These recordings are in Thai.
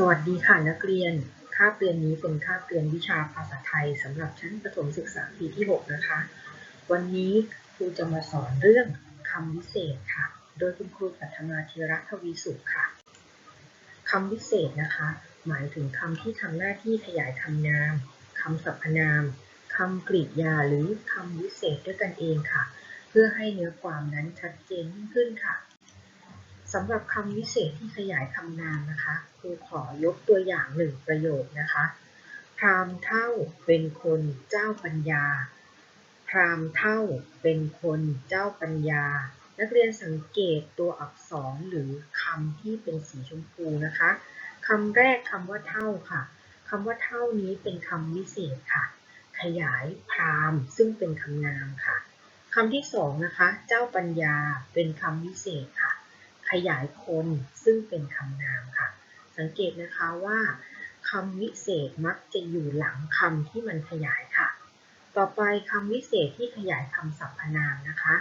สวัสดีค่ะนักเรียน คาบเรียนนี้เป็นคาบเรียนวิชาภาษาไทยสำหรับชั้นประถมศึกษาปีที่ 6 นะคะ วันนี้ครูจะมาสอนเรื่องคำวิเศษค่ะ โดยคุณครูปัทมาธีระทวีสุขค่ะคำวิเศษนะคะ หมายถึงคำที่ทำหน้าที่ขยายคำนามคำสรรพนามคำกริยาหรือคำวิเศษด้วยกันเองค่ะ เพื่อให้เนื้อความนั้นชัดเจนยิ่งขึ้นค่ะ สำหรับคำวิเศษที่ขยายคำนามนะคะครูขอยกตัวอย่างหนึ่งประโยคนะคะพราหม์เท่าเป็นคนเจ้าปัญญา พราหม์เท่าเป็นคนเจ้าปัญญา นักเรียนสังเกตตัวอักษรหรือคำที่เป็นสีชมพูนะคะคำแรกคำว่าเท่าค่ะคำว่าเท่านี้เป็นคำวิเศษค่ะ ขยายพราหม์ซึ่งเป็นคำนามค่ะคำที่สองนะคะ เจ้าปัญญาเป็นคำวิเศษค่ะ ขยายคนซึ่งเป็นคำนามค่ะ สังเกตนะคะว่าคำวิเศษมักจะอยู่หลังคำที่มันขยายค่ะ ต่อไปคำวิเศษที่ขยายคำสรรพนามนะคะ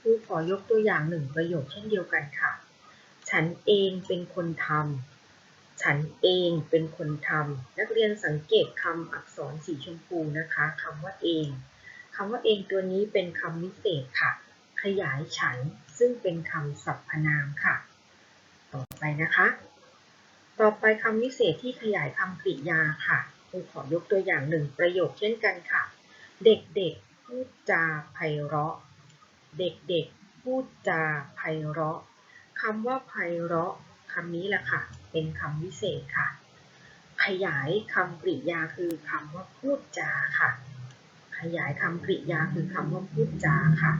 ครูขอยกตัวอย่างหนึ่งประโยคเช่นเดียวกันค่ะ ฉันเองเป็นคนทำฉันเองเป็นคนทำนักเรียนสังเกตคำอักษรสีชมพูนะคะคำว่าเองคำว่าเองตัวนี้เป็นคำวิเศษค่ะ ขยายฉัน ซึ่งเป็นคำสรรพนามค่ะ ต่อไปนะคะ ต่อไปคำวิเศษที่ขยายคำกริยาค่ะครูขอยกตัวอย่างหนึ่งประโยคเช่นกันค่ะ เด็กๆพูดจาไพเราะ เด็กๆพูดจาไพเราะคำว่าไพเราะคำนี้แหละค่ะ เป็นคำวิเศษค่ะ ขยายคำกริยาคือคำว่าพูดจาค่ะ ขยายคำกริยาคือคำว่าพูดจาค่ะ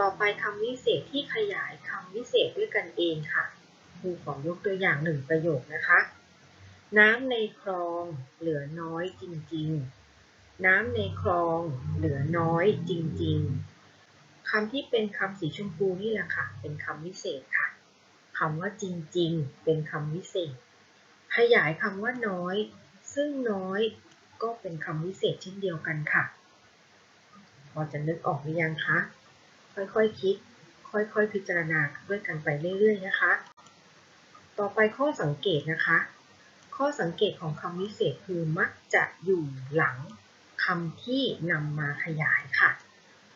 ต่อไปคำวิเศษที่ขยายคำวิเศษด้วยกันเองค่ะครูขอยกตัวอย่างหนึ่งประโยคนะคะ น้ำในคลองเหลือน้อยจริงๆ น้ำในคลองเหลือน้อยจริงๆคำที่เป็นคำสีชมพูนี่แหละค่ะ เป็นคำวิเศษค่ะคำว่าจริงๆ เป็นคำวิเศษ ขยายคำว่าน้อย ซึ่งน้อยก็เป็นคำวิเศษเช่นเดียวกันค่ะ พอจะนึกออกหรือยังคะ ค่อยๆคคิด ค่อยๆ พิจารณาด้วยกันไปเรื่อยๆนะคะ ต่อไปข้อสังเกตนะคะ ข้อสังเกตของคำวิเศษคือมักจะอยู่หลังคำที่นำมาขยายค่ะ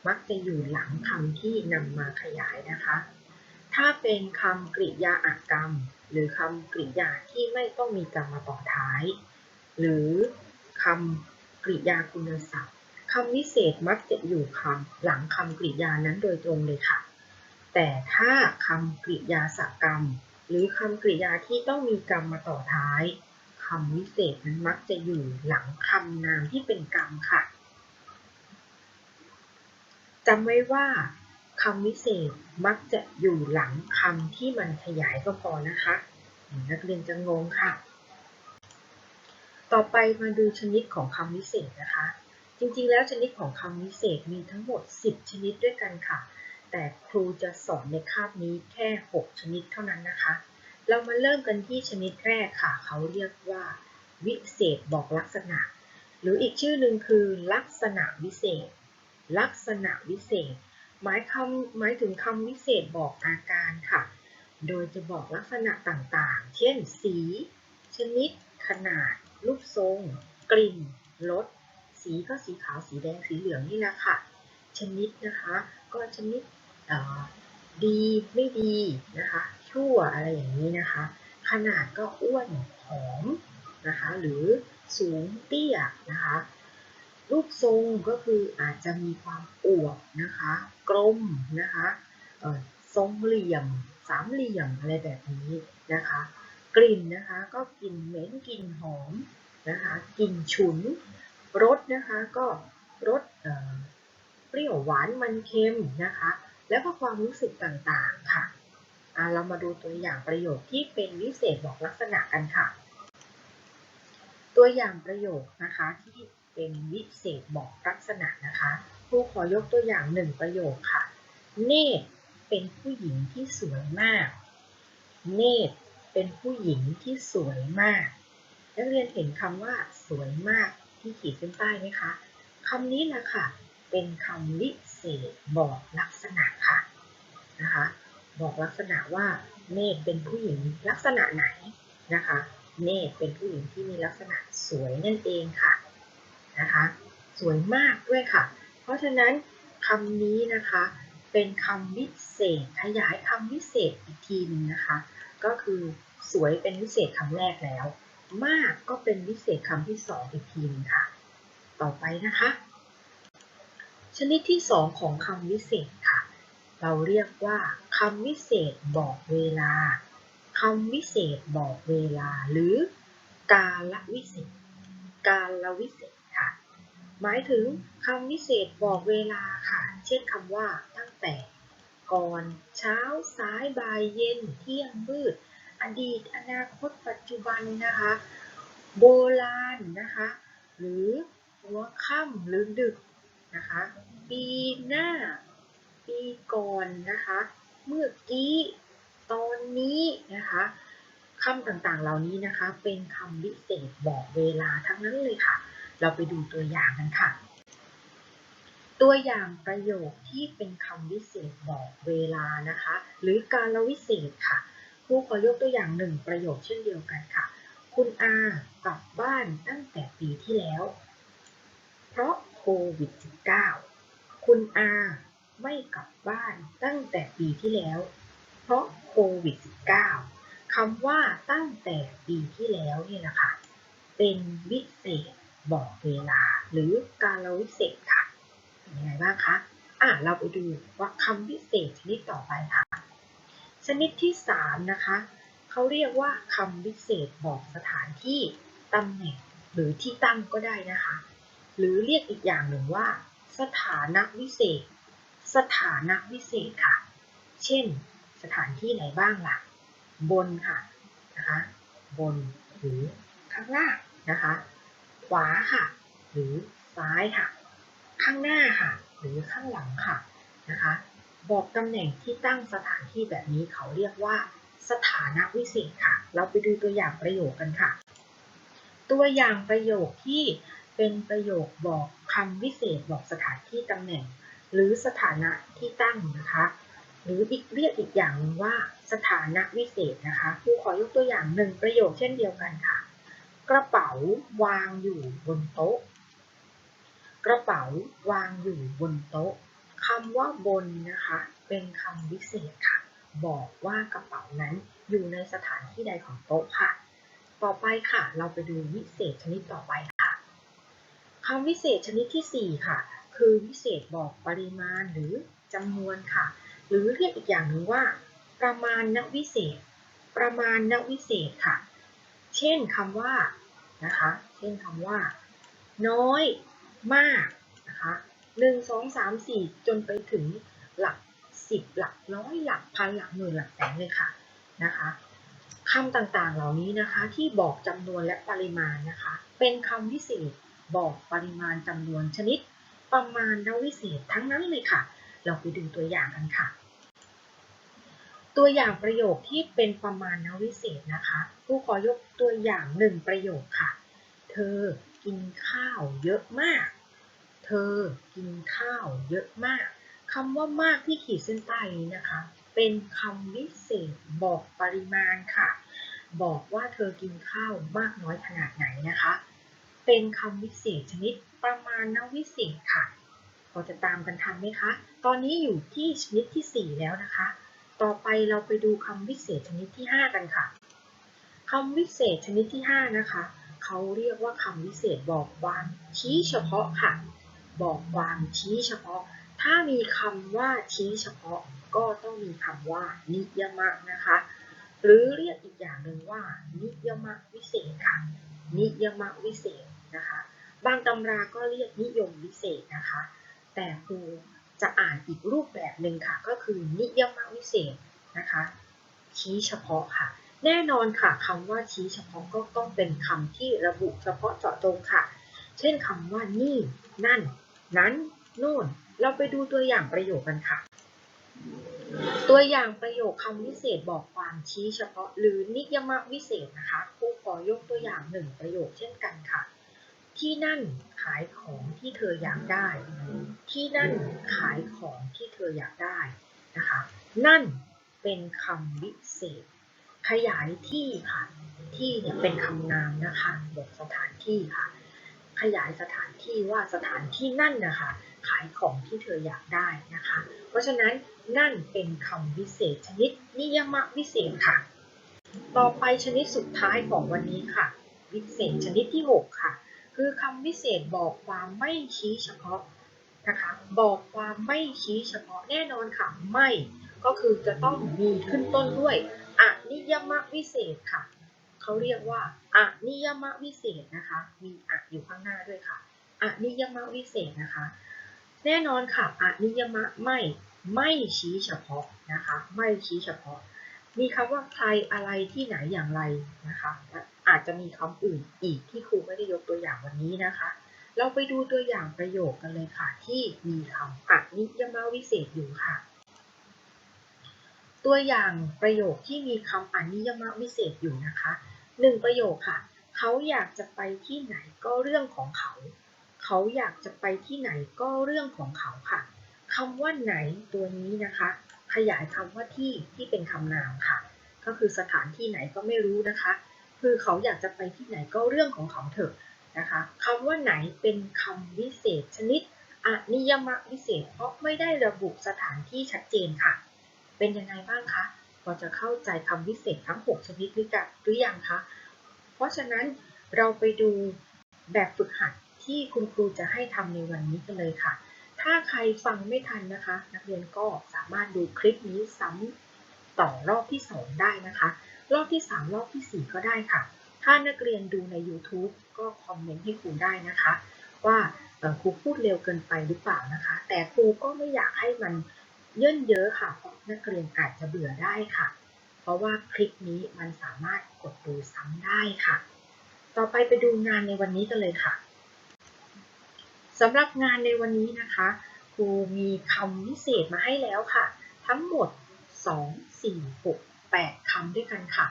มักจะอยู่หลังคำที่นำมาขยายนะคะ ถ้าเป็นคำกริยาอากรรม หรือคำกริยาที่ไม่ต้องมีกรรมมาต่อท้าย หรือคำกริยาคุณศัพท์ คำวิเศษมักจะอยู่คำหลังคำกริยานั้นโดยตรงเลยค่ะ แต่ถ้าคำกริยาสกรรม หรือคำกริยาที่ต้องมีกรรมมาต่อท้ายคำวิเศษนั้นมักจะอยู่หลังคำนามที่เป็นกรรมค่ะจำไว้ว่าคำวิเศษมักจะอยู่หลังคำที่มันขยายก็พอนะคะ นักเรียนจะงงค่ะ ต่อไปมาดูชนิดของคำวิเศษนะคะ จริงๆ แล้วชนิดของคำวิเศษมีทั้งหมด 10 ชนิดด้วยกันค่ะ แต่ครูจะสอนในคาบนี้แค่ 6 ชนิดเท่านั้นนะคะ เรามาเริ่มกันที่ชนิดแรกค่ะ เขาเรียกว่า วิเศษบอกลักษณะ หรืออีกชื่อหนึ่งคือ ลักษณะวิเศษ ลักษณะวิเศษ หมายคำหมายถึงคำวิเศษบอกอาการค่ะ โดยจะบอกลักษณะต่างๆ เช่น สี ชนิด ขนาด รูปทรง กลิ่น รส สีก็สีขาวสีแดงสีเหลืองนี่แหละค่ะ ชนิดนะคะ ก็ชนิดดีไม่ดีนะคะชั่วอะไรอย่างนี้นะคะ ขนาดก็อ้วนผอมนะคะหรือสูงเตี้ยนะคะรูปทรงก็คืออาจจะมีความอวบนะคะ กลมนะคะทรงเหลี่ยม สามเหลี่ยมอะไรแบบนี้นะคะ กลิ่นนะคะก็กลิ่นเหม็นกลิ่นหอมนะคะกลิ่นฉุน รสนะคะก็รสเปรี้ยวหวานมันเค็มนะคะ แล้วก็ความรู้สึกต่างๆค่ะเรามาดูตัวอย่างประโยคที่เป็นวิเศษบอกลักษณะกันค่ะ ตัวอย่างประโยคนะคะที่เป็นวิเศษบอกลักษณะนะคะครูขอยกตัวอย่างหนึ่งประโยคค่ะ เนตรเป็นผู้หญิงที่สวยมาก เนตรเป็นผู้หญิงที่สวยมาก นักเรียนเห็นคำว่าสวยมาก ที่ขีดเส้นใต้ไหมคะคำนี้แหละค่ะ เป็นคำวิเศษบอกลักษณะค่ะนะคะ บอกลักษณะว่าเมฆเป็นผู้หญิงลักษณะไหนนะคะเนตรเป็นผู้หญิงที่มีลักษณะสวยนั่นเองค่ะนะคะ สวยมากด้วยค่ะ เพราะฉะนั้นคำนี้นะคะเป็นคำวิเศษขยายคำวิเศษอีกทีหนึงนะคะ ก็คือสวยเป็นวิเศษคำแรกแล้ว มากก็เป็นวิเศษคำที่สองอีกทีหนึงค่ะ ต่อไปนะคะ ชนิดที่สองของคำวิเศษค่ะ เราเรียกว่าคำวิเศษบอกเวลาคำวิเศษบอกเวลาหรือ กาลวิเศษ กาลวิเศษค่ะ หมายถึงคำวิเศษบอกเวลาค่ะ เช่นคำว่าตั้งแต่ ก่อนเช้าสายบ่ายเย็นเที่ยงมืด ดีต อนาคต ปัจจุบันนะคะ โบราณนะคะ หรือหัวค่ำหรือดึกนะคะ ปีหน้า ปีก่อนนะคะ เมื่อกี้ ตอนนี้นะคะคำต่างๆเหล่านี้นะคะ เป็นคำวิเศษบอกเวลาทั้งนั้นเลยค่ะ เราไปดูตัวอย่างกันค่ะ ตัวอย่างประโยคที่เป็นคำวิเศษบอกเวลานะคะ หรือการละวิเศษค่ะ ครูขอยกตัวอย่างหนึ่งประโยคเช่นเดียวกันค่ะ คุณอากลับบ้านตั้งแต่ปีที่แล้ว เพราะโควิด -19 คุณอาไม่กลับบ้านตั้งแต่ปีที่แล้ว เพราะโควิด -19 คำว่าตั้งแต่ปีที่แล้วเนี่ยนะคะ เป็นวิเศษบอกเวลา หรือการลวิเศษค่ะ เป็นยังไงบ้างคะ อะ เราไปดูว่าคำวิเศษชนิดต่อไปค่ะ ชนิดที่ 3 นะคะเขาเรียกว่าคำวิเศษบอกสถานที่ตำแหน่งหรือที่ตั้งก็ได้นะคะ หรือเรียกอีกอย่างหนึ่งว่า สถานะวิเศษ สถานะวิเศษค่ะ เช่น สถานที่ไหนบ้างล่ะ บนค่ะนะคะบนหรือข้างล่างนะคะ ขวาค่ะ หรือซ้ายค่ะ ข้างหน้าค่ะ หรือข้างหลังค่ะนะคะ บอกตำแหน่งที่ตั้งสถานที่แบบนี้เขาเรียกว่า สถานะวิเศษค่ะ เราไปดูตัวอย่างประโยคกันค่ะ ตัวอย่างประโยคที่เป็นประโยคบอกคำวิเศษบอกสถานที่ตำแหน่ง หรือสถานะที่ตั้งนะคะ หรืออีกเรียกอีกอย่างนึงว่าสถานะวิเศษนะคะครูขอยกตัวอย่างหนึ่งประโยคเช่นเดียวกันค่ะ กระเป๋าวางอยู่บนโต๊ะ กระเป๋าวางอยู่บนโต๊ะ คำว่าบนนะคะ เป็นคำวิเศษค่ะ บอกว่ากระเป๋านั้นอยู่ในสถานที่ใดของโต๊ะค่ะ ต่อไปค่ะ เราไปดูวิเศษชนิดต่อไปค่ะคำวิเศษชนิดที่ 4 ค่ะ คือวิเศษบอกปริมาณหรือจำนวนค่ะ หรือเรียกอีกอย่างหนึ่งว่า ประมาณนวิเศษ ประมาณนวิเศษค่ะ เช่นคำว่านะคะ เช่นคำว่า น้อย มากนะคะ หนึ่งสองสามสี่จนไปถึงหลักสิบหลักร้อยหลักพันหลักหมื่นหลักแสนเลยค่ะนะคะคำต่างๆเหล่านี้นะคะที่บอกจำนวนและปริมาณนะคะ เป็นคำวิเศษบอกปริมาณจำนวนชนิด ประมาณนวิเศษทั้งนั้นเลยค่ะ เราไปดูตัวอย่างกันค่ะ ตัวอย่างประโยคที่เป็นประมาณนวิเศษนะคะผู้ขอยกตัวอย่างหนึ่งประโยคค่ะ เธอกินข้าวเยอะมาก เธอกินข้าวเยอะมากคำว่ามากที่ขีดเส้นใต้นี้นะคะ เป็นคำวิเศษบอกปริมาณค่ะ บอกว่าเธอกินข้าวมากน้อยขนาดไหนนะคะ เป็นคำวิเศษชนิดประมาณนวิเศษค่ะพอจะตามกันทันไหมคะ ตอนนี้อยู่ที่ชนิดที่ 4 แล้วนะคะ ต่อไปเราไปดูคำวิเศษชนิดที่ 5 กันค่ะคำวิเศษชนิดที่ 5 นะคะ เขาเรียกว่าคำวิเศษบอกความชี้เฉพาะค่ะ บอกความชี้เฉพาะ ถ้ามีคำว่าชี้เฉพาะ ก็ต้องมีคำว่านิยมะนะคะ หรือเรียกอีกอย่างหนึ่งว่า นิยมะวิเศษค่ะ นิยมะวิเศษนะคะ บางตำราก็เรียกนิยมวิเศษนะคะ แต่ครูจะอ่านอีกรูปแบบหนึ่งค่ะ ก็คือนิยมวิเศษนะคะชี้เฉพาะค่ะ แน่นอนค่ะคำว่าชี้เฉพาะก็ต้องเป็นคำที่ระบุเฉพาะเจาะจงค่ะ เช่นคำว่านี่ นั่น นั้นโน่น เราไปดูตัวอย่างประโยคกันค่ะ ตัวอย่างประโยคคำวิเศษบอกความชี้เฉพาะ หรือนิยมวิเศษนะคะครูขอยกตัวอย่างหนึ่งประโยคเช่นกันค่ะ ที่นั่นขายของที่เธออยากได้ ที่นั่นขายของที่เธออยากได้นะคะ นั่นเป็นคำวิเศษ ขยายที่ค่ะ ที่เนี่ยเป็นคำนามนะคะบอกสถานที่ค่ะ ขยายสถานที่ว่าสถานที่นั่นนะคะขายของที่เธออยากได้นะคะ เพราะฉะนั้นนั่นเป็นคำวิเศษชนิดนิยมวิเศษค่ะ ต่อไปชนิดสุดท้ายของวันนี้ค่ะ วิเศษชนิดที่ 6 ค่ะ คือคำวิเศษบอกความไม่ชี้เฉพาะนะคะบอกความไม่ชี้เฉพาะแน่นอนค่ะไม่ ก็คือจะต้องมีขึ้นต้นด้วยอนิยมวิเศษค่ะ เขาเรียกว่าอนิยมวิเศษนะคะ มีอะอยู่ข้างหน้าด้วยค่ะอนิยมวิเศษนะคะ แน่นอนค่ะอนิยมะไม่ไม่ชี้เฉพาะนะคะ ไม่ชี้เฉพาะ มีคำว่าใครอะไรที่ไหนอย่างไรนะคะและอาจจะมีคำอื่นอีกที่ครูไม่ได้ยกตัวอย่างวันนี้นะคะ เราไปดูตัวอย่างประโยคกันเลยค่ะ ที่มีคำอนิยมวิเศษอยู่ค่ะ ตัวอย่างประโยคที่มีคำอนิยมวิเศษอยู่นะคะ หนึ่งประโยคค่ะ เขาอยากจะไปที่ไหนก็เรื่องของเขา เขาอยากจะไปที่ไหนก็เรื่องของเขาค่ะคำว่าไหนตัวนี้นะคะ ขยายคำว่าที่ที่เป็นคำนามค่ะ ก็คือสถานที่ไหนก็ไม่รู้นะคะ คือเขาอยากจะไปที่ไหนก็เรื่องของเขาเถอะนะคะคำว่าไหนเป็นคำวิเศษชนิดอนิยมวิเศษเพราะไม่ได้ระบุสถานที่ชัดเจนค่ะ เป็นยังไงบ้างคะ อจะเข้าใจคำวิเศษทั้ง 6 ชนิดหรือกันหรือยังคะ เพราะฉะนั้นเราไปดูแบบฝึกหัดที่คุณครูจะให้ทำในวันนี้กันเลยค่ะ ถ้าใครฟังไม่ทันนะคะ นักเรียนก็สามารถดูคลิปนี้ซ้ำต่อรอบที่ 2 ได้นะคะ รอบที่ 3 รอบที่ 4 ก็ได้ค่ะ ถ้านักเรียนดูใน YouTube ก็คอมเมนต์ให้ครูได้นะคะ ว่าครูพูดเร็วเกินไปหรือเปล่านะคะ แต่ครูก็ไม่อยากให้มัน เย่นเยอะค่ะเพราะนักเรียนอาจจะเบื่อได้ค่ะ เพราะว่าคลิปนี้มันสามารถกดดูซ้ำได้ค่ะ ต่อไปไปดูงานในวันนี้กันเลยค่ะสำหรับงานในวันนี้นะคะครูมีคำวิเศษมาให้แล้วค่ะ ทั้งหมด 2 4 6 8คำด้วยกันค่ะ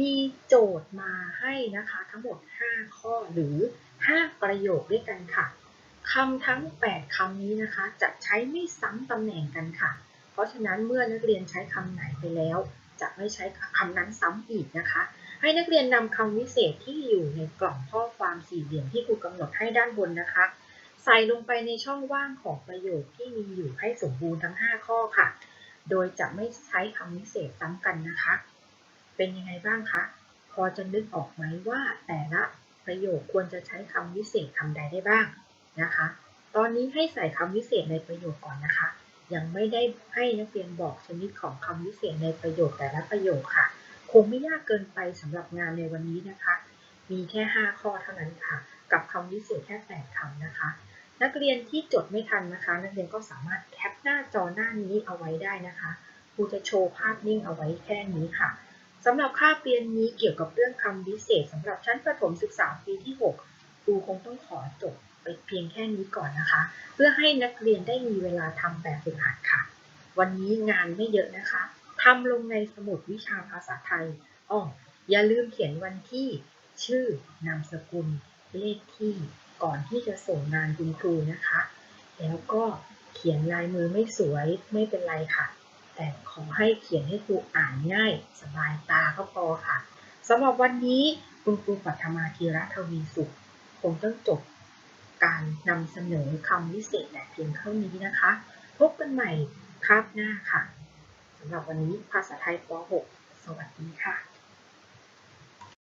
มีโจทย์มาให้นะคะ ทั้งหมด 5 ข้อหรือ 5 ประโยคด้วยกันค่ะ คำทั้ง 8คำนี้นะคะ จะใช้ไม่ซ้ำตำแหน่งกันค่ะ เพราะฉะนั้นเมื่อนักเรียนใช้คำไหนไปแล้ว จะไม่ใช้คำนั้นซ้ำอีกนะคะ ให้นักเรียนนำคำวิเศษที่อยู่ในกล่องข้อความสี่เหลี่ยมที่ครูกำหนดให้ด้านบนนะคะ ใส่ลงไปในช่องว่างของประโยคที่มีอยู่ให้สมบูรณ์ทั้ง 5 ข้อค่ะ โดยจะไม่ใช้คำวิเศษซ้ำกันนะคะ เป็นยังไงบ้างคะ พอจะนึกออกไหมว่าแต่ละประโยคควรจะใช้คำวิเศษคำใดได้บ้าง นะคะ ตอนนี้ให้ใส่คำวิเศษในประโยคก่อนนะคะ ยังไม่ได้ให้นักเรียนบอกชนิดของคำวิเศษในประโยคแต่ละประโยคค่ะ คงไม่ยากเกินไปสำหรับงานในวันนี้นะคะ มีแค่ 5 ข้อเท่านั้นค่ะ กับคำวิเศษแค่8คำนะคะ นักเรียนที่จดไม่ทันนะคะ นักเรียนก็สามารถแคปหน้าจอหน้านี้เอาไว้ได้นะคะครูจะโชว์ภาพนิ่งเอาไว้แค่นี้ค่ะสำหรับคาบเรียนนี้เกี่ยวกับเรื่องคำวิเศษสำหรับชั้นประถมศึกษาปีที่ 6 ครูคงต้องขอจบ ไปเพียงแค่นี้ก่อนนะคะ เพื่อให้นักเรียนได้มีเวลาทำแบบฝึกหัดค่ะ วันนี้งานไม่เยอะนะคะทำลงในสมุดวิชาภาษาไทยอ้ออย่าลืมเขียนวันที่ ชื่อนามสกุล เลขที่ก่อนที่จะส่งงานคุณครูนะคะ แล้วก็เขียนลายมือไม่สวยไม่เป็นไรค่ะ แต่ขอให้เขียนให้ครูอ่านง่าย สบายตาก็พอค่ะสำหรับวันนี้คุณครูปัทมาธีระทวีสุขคงต้องจบ การนำเสนอคำวิเศษแต่เพียงเท่านี้นะคะ พบกันใหม่คาบหน้าค่ะสำหรับวันนี้ภาษาไทยป .6 สวัสดีค่ะ